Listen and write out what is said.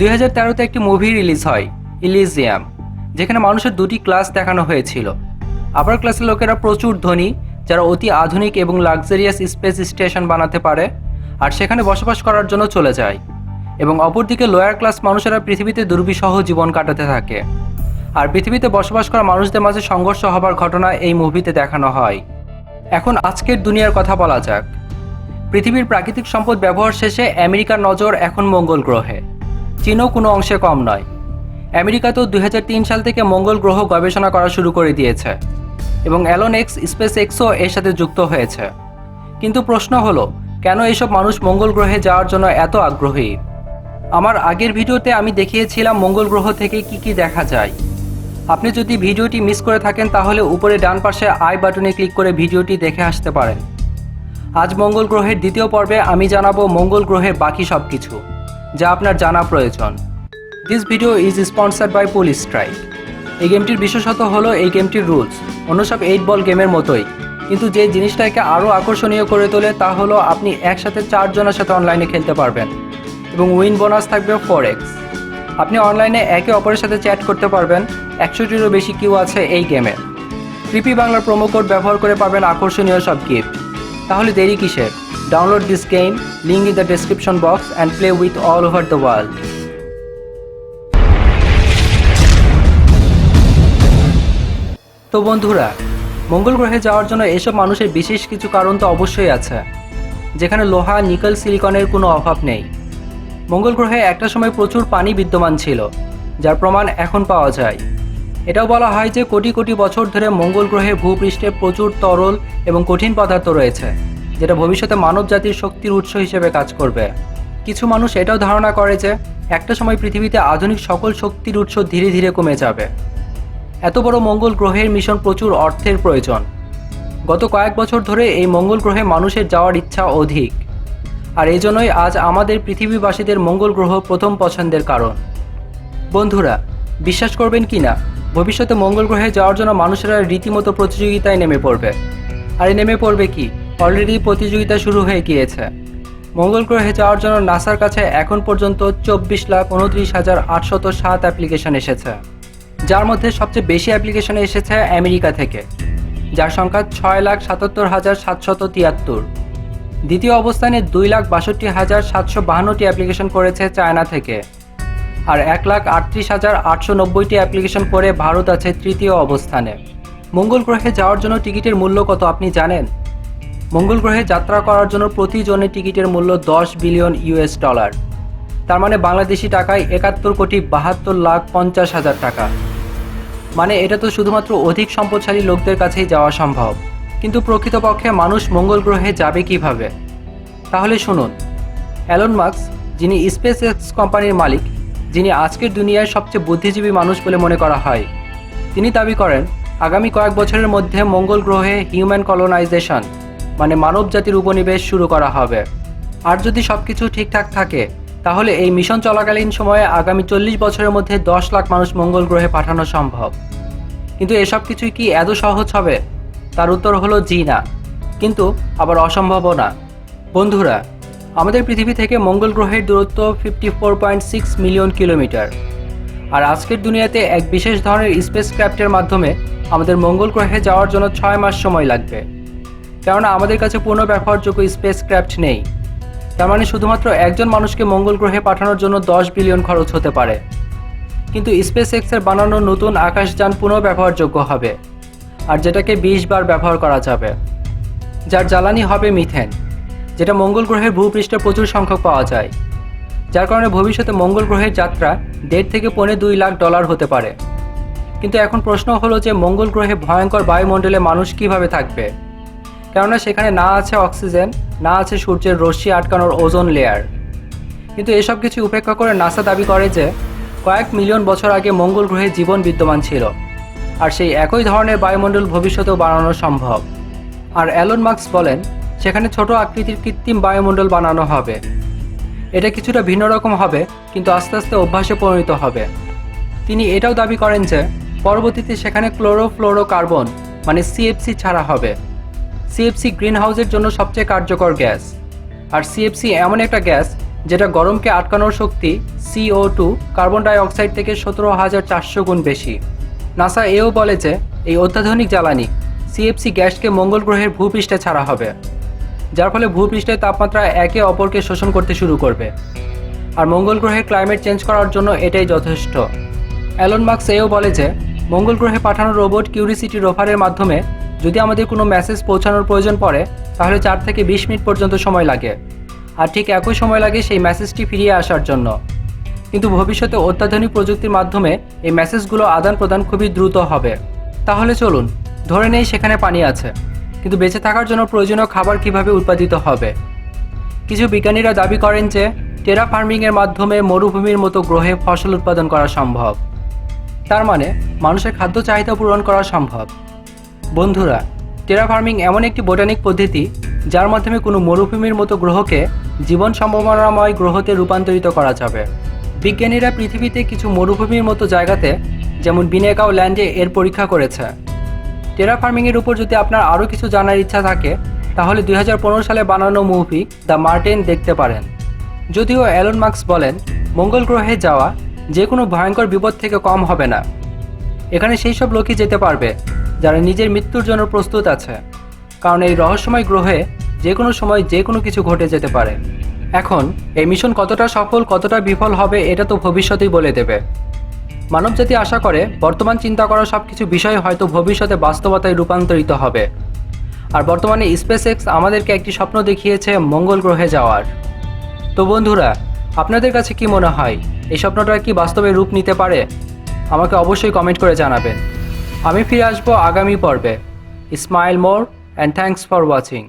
দুই হাজার তেরোতে একটি মুভি রিলিজ হয় ইলিজিয়াম যেখানে মানুষের দুটি ক্লাস দেখানো হয়েছিল। আপার ক্লাসের লোকেরা প্রচুর ধনী, যারা অতি আধুনিক এবং লাক্সারিয়াস স্পেস স্টেশন বানাতে পারে আর সেখানে বসবাস করার জন্য চলে যায়। এবং অপরদিকে লোয়ার ক্লাস মানুষেরা পৃথিবীতে দুর্বিসহ জীবন কাটাতে থাকে। আর পৃথিবীতে বসবাস করা মানুষদের মাঝে সংঘর্ষ হবার ঘটনা এই মুভিতে দেখানো হয়। এখন আজকের দুনিয়ার কথা বলা যাক। পৃথিবীর প্রাকৃতিক সম্পদ ব্যবহার শেষে আমেরিকার নজর এখন মঙ্গল গ্রহে। চীনও কোনো অংশে কম নয়। আমেরিকা তো দু হাজার তিন সাল থেকে মঙ্গল গ্রহ গবেষণা করা শুরু করে দিয়েছে এবং অ্যালন এক্স, স্পেস এক্সও এর সাথে যুক্ত হয়েছে। কিন্তু প্রশ্ন হলো, কেন এইসব মানুষ মঙ্গল গ্রহে যাওয়ার জন্য এত আগ্রহী? আমার আগের ভিডিওতে আমি দেখিয়েছিলাম মঙ্গল গ্রহ থেকে কি কি দেখা যায়। আপনি যদি ভিডিওটি মিস করে থাকেন, তাহলে উপরে ডান পাশে আই বাটনে ক্লিক করে ভিডিওটি দেখে আসতে পারেন। আজ মঙ্গল গ্রহের দ্বিতীয় পর্বে আমি জানাব মঙ্গল গ্রহের বাকি সব কিছু যা আপনার জানা প্রয়োজন। This video is sponsored by police strike এই গেমটির বিশেষত হলো এই গেমটির রুলস অন্য সব এইট বল গেমের মতোই। কিন্তু যে জিনিসটাকে আরও আকর্ষণীয় করে তোলে তা হলো আপনি একসাথে চারজনের সাথে অনলাইনে খেলতে পারবেন। এবং উইন বোনাস থাকবে ফোর এক্স আপনি অনলাইনে একে অপরের সাথে চ্যাট করতে পারবেন। একশোটিরও বেশি কিউ আছে এই গেমে কৃপি বাংলার প্রোমো কোড ব্যবহার করে পাবেন আকর্ষণীয় সব গিফট তাহলে দেরি কিসের? Download this game link in the description box and play with all over the world তো বন্ধুরা, মঙ্গল গ্রহে যাওয়ার জন্য এসব মানুষের বিশেষ কিছু কারণ তো অবশ্যই আছে, যেখানে লোহা, নিকেল, সিলিকনের কোনো অভাব নেই। মঙ্গল গ্রহে একটা সময় প্রচুর পানি বিদ্যমান ছিল, যার প্রমাণ এখন পাওয়া যায়। এটাও বলা হয় যে কোটি কোটি বছর ধরে মঙ্গল গ্রহে ভূপৃষ্ঠে প্রচুর তরল এবং কঠিন পদার্থ রয়েছে। যেটা ভবিষ্যতে মানব জাতির শক্তির উৎস হিসেবে কাজ করবে। কিছু মানুষ এটাও ধারণা করে যে, একটা সময় পৃথিবীতে আধুনিক সকল শক্তির উৎস ধীরে ধীরে কমে যাবে। এত বড় মঙ্গল গ্রহের মিশন প্রচুর অর্থের প্রয়োজন। গত কয়েক বছর ধরে এই মঙ্গল গ্রহে মানুষের যাওয়ার ইচ্ছা অধিক। আর এই জন্যই আজ আমাদের পৃথিবীবাসীদের মঙ্গল গ্রহ প্রথম পছন্দের কারণ। বন্ধুরা, বিশ্বাস করবেন কি না? ভবিষ্যতে মঙ্গল গ্রহে যাওয়ার জন্য মানুষেরা রীতিমতো প্রতিযোগিতায় নেমে পড়বে। আর নেমে পড়বে কি? অলরেডি প্রতিযোগিতা শুরু হয়ে গিয়েছে। মঙ্গল গ্রহে যাওয়ার জন্য নাসার কাছে এখন পর্যন্ত চব্বিশ লাখ উনত্রিশ হাজার আটশত সাত অ্যাপ্লিকেশন এসেছে, যার মধ্যে সবচেয়ে বেশি অ্যাপ্লিকেশন এসেছে আমেরিকা থেকে, যার সংখ্যা ছয় লাখ সাতাত্তর হাজার সাতশত তিয়াত্তর। দ্বিতীয় অবস্থানে দুই লাখ বাষট্টি হাজার সাতশো বাহান্নটি অ্যাপ্লিকেশন করেছে চায়না থেকে, আর এক লাখ আটত্রিশ হাজার আটশো নব্বইটি অ্যাপ্লিকেশন করে ভারত আছে তৃতীয় অবস্থানে। মঙ্গল গ্রহে যাওয়ার জন্য টিকিটের মূল্য কত আপনি জানেন? মঙ্গল গ্রহে যাত্রা করার জন্য প্রতি জনের টিকিটের মূল্য দশ বিলিয়ন ইউএস ডলার। তার মানে বাংলাদেশি টাকায় একাত্তর কোটি বাহাত্তর লাখ পঞ্চাশ হাজার টাকা। মানে এটা তো শুধুমাত্র অধিক সম্পদশালী লোকদের কাছেই যাওয়া সম্ভব। কিন্তু প্রকৃতপক্ষে মানুষ মঙ্গল গ্রহে যাবে কীভাবে? তাহলে শুনুন অ্যালন মার্কস যিনি স্পেস এক্স কোম্পানির মালিক, যিনি আজকের দুনিয়ার সবচেয়ে বুদ্ধিজীবী মানুষ বলে মনে করা হয়, তিনি দাবি করেন, আগামী কয়েক বছরের মধ্যে মঙ্গল গ্রহে হিউম্যান কলোনাইজেশন। মানে মানব জাতির উপনিবেশ শুরু করা হবে। আর যদি সব কিছু ঠিকঠাক থাকে, তাহলে এই মিশন চলাকালীন সময়ে আগামী চল্লিশ বছরের মধ্যে দশ লাখ মানুষ মঙ্গল গ্রহে পাঠানো সম্ভব। কিন্তু এসব কিছুই কি এত সহজ হবে? তার উত্তর হলো জি না। কিন্তু আবার অসম্ভবও না। বন্ধুরা, আমাদের পৃথিবী থেকে মঙ্গল গ্রহের দূরত্ব fifty four point six million kilometre. আর আজকের দুনিয়াতে এক বিশেষ ধরনের স্পেস ক্রাফটের মাধ্যমে আমাদের মঙ্গল গ্রহে যাওয়ার জন্য ছয় মাস সময় লাগবে। কেননা আমাদের কাছে পূর্ণ ব্যবহারযোগ্য স্পেস ক্রাফট নেই। তার মানে শুধুমাত্র একজন মানুষকে মঙ্গল গ্রহে পাঠানোর জন্য দশ বিলিয়ন খরচ হতে পারে। কিন্তু স্পেস এক্সের বানানো নতুন আকাশযান পুনঃ ব্যবহারযোগ্য হবে, আর যেটাকে বিশ বার ব্যবহার করা যাবে। যার জ্বালানি হবে মিথেন, যেটা মঙ্গল গ্রহের ভূপৃষ্ঠে প্রচুর সংখ্যক পাওয়া যায়। যার কারণে ভবিষ্যতে মঙ্গল গ্রহের যাত্রা দেড় থেকে পৌনে দুই লাখ ডলার হতে পারে। কিন্তু এখন প্রশ্ন হলো যে মঙ্গল গ্রহে ভয়ঙ্কর বায়ুমণ্ডলে মানুষ কীভাবে থাকবে? কেননা সেখানে না আছে অক্সিজেন, না আছে সূর্যের রশ্মি আটকানোর ওজোন লেয়ার কিন্তু এসব কিছু উপেক্ষা করে নাসা দাবি করে যে, কয়েক মিলিয়ন বছর আগে মঙ্গল গ্রহে জীবন বিদ্যমান ছিল, আর সেই একই ধরনের বায়ুমণ্ডল ভবিষ্যতেও বানানো সম্ভব। আর অ্যালন মার্কস বলেন, সেখানে ছোট আকৃতির কৃত্রিম বায়ুমণ্ডল বানানো হবে। এটা কিছুটা ভিন্ন রকম হবে, কিন্তু আস্তে আস্তে অভ্যাসে পরিণত হবে। তিনি এটাও দাবি করেন যে, পরবর্তীতে সেখানে ক্লোরোফ্লোরো কার্বন মানে সিএফসি ছাড়া হবে। সিএফসি গ্রিন হাউসের জন্য সবচেয়ে কার্যকর গ্যাস। আর সিএফসি এমন একটা গ্যাস যেটা গরমকে আটকানোর শক্তি সিও টু কার্বন ডাই অক্সাইড থেকে সতেরো হাজার চারশো গুণ বেশি। নাসা এও বলে যে, এই অত্যাধুনিক জ্বালানি সিএফসি গ্যাসকে মঙ্গল গ্রহের ভূপৃষ্ঠে ছাড়া হবে, যার ফলে ভূপৃষ্ঠের তাপমাত্রা একে অপরকে শোষণ করতে শুরু করবে। আর মঙ্গল গ্রহের ক্লাইমেট চেঞ্জ করার জন্য এটাই যথেষ্ট। অ্যালন মার্কস এও বলে যে মঙ্গল গ্রহে পাঠানো রোবট কিউরিসিটি রোভারের মাধ্যমে যদি আমাদের কোনো মেসেজ পৌঁছানোর প্রয়োজন পড়ে, তাহলে চার থেকে বিশ মিনিট পর্যন্ত সময় লাগে। আর ঠিক একই সময় লাগে সেই মেসেজটি ফিরিয়ে আসার জন্য। কিন্তু ভবিষ্যতে অত্যাধুনিক প্রযুক্তির মাধ্যমে এই মেসেজগুলো আদান প্রদান খুবই দ্রুত হবে। তাহলে চলুন, ধরে নেই সেখানে পানি আছে। কিন্তু বেঁচে থাকার জন্য প্রয়োজনীয় খাবার কীভাবে উৎপাদিত হবে? কিছু বিজ্ঞানীরা দাবি করেন যে টেরা ফার্মিংয়ের মাধ্যমে মরুভূমির মতো গ্রহে ফসল উৎপাদন করা সম্ভব। তার মানে মানুষের খাদ্য চাহিদা পূরণ করা সম্ভব। বন্ধুরা টেরা ফার্মিং এমন একটি বৈজ্ঞানিক পদ্ধতি যার মাধ্যমে কোনো মরুভূমির মতো গ্রহকে জীবন সম্ভাবনাময় গ্রহতে রূপান্তরিত করা যাবে। বিজ্ঞানীরা পৃথিবীতে কিছু মরুভূমির মতো জায়গাতে, যেমন বিনেকাও ল্যান্ডে এর পরীক্ষা করেছে। টেরা ফার্মিংয়ের উপর যদি আপনার আরও কিছু জানার ইচ্ছা থাকে, তাহলে দুই হাজার পনেরো সালে বানানো মুভি দ্য মার্টেন দেখতে পারেন। যদিও অ্যালন মার্কস বলেন, মঙ্গল গ্রহে যাওয়া যে কোনো ভয়ঙ্কর বিপদ থেকে কম হবে না। এখানে সেই সব লোকই যেতে পারবে, যারা নিজের মৃত্যুর জন্য প্রস্তুত আছে। কারণ এই রহস্যময় গ্রহে যে কোনো সময় যে কোনো কিছু ঘটে যেতে পারে। এখন, এই মিশন কতটা সফল, কতটা বিফল হবে, এটা তো ভবিষ্যতেই বলে দেবে। মানব মানবজাতি আশা করে, বর্তমান চিন্তা করা সব কিছু বিষয় হয়তো ভবিষ্যতে বাস্তবতায় রূপান্তরিত হবে। আর বর্তমানে স্পেস এক্স আমাদেরকে একটি স্বপ্ন দেখিয়েছে মঙ্গল গ্রহে যাওয়ার। তো বন্ধুরা, আপনাদের কাছে কি মনে হয়? এই স্বপ্নটা কি বাস্তবে রূপ নিতে পারে? আমাকে অবশ্যই কমেন্ট করে জানাবেন। আমি ফিরে আসব আগামী পর্বে। Smile more and thanks for watching